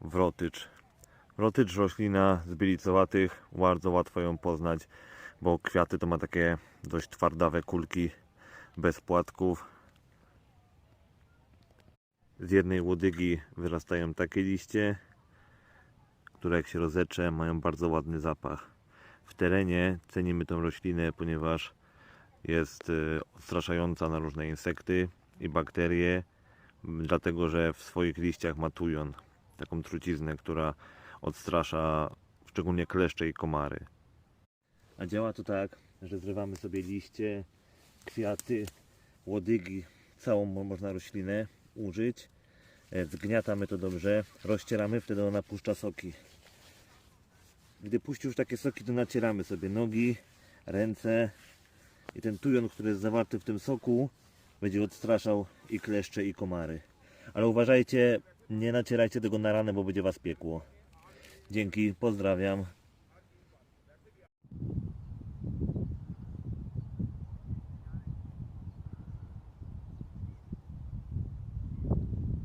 wrotycz. Wrotycz roślina z bielicowatych, bardzo łatwo ją poznać, bo kwiaty to ma takie dość twardawe kulki bez płatków. Z jednej łodygi wyrastają takie liście, które jak się rozecze mają bardzo ładny zapach. W terenie cenimy tą roślinę, ponieważ jest y, odstraszająca na różne insekty i bakterie, dlatego że w swoich liściach ma tujon, taką truciznę, która odstrasza szczególnie kleszcze i komary. A działa to tak, że zrywamy sobie liście, kwiaty, łodygi, całą mo- można roślinę użyć. E, Zgniatamy to dobrze, rozcieramy, wtedy ona puszcza soki. Gdy puści już takie soki, to nacieramy sobie nogi, ręce i ten tujon, który jest zawarty w tym soku, będzie odstraszał i kleszcze, i komary. Ale uważajcie, nie nacierajcie tego na ranę, bo będzie was piekło. Dzięki, pozdrawiam.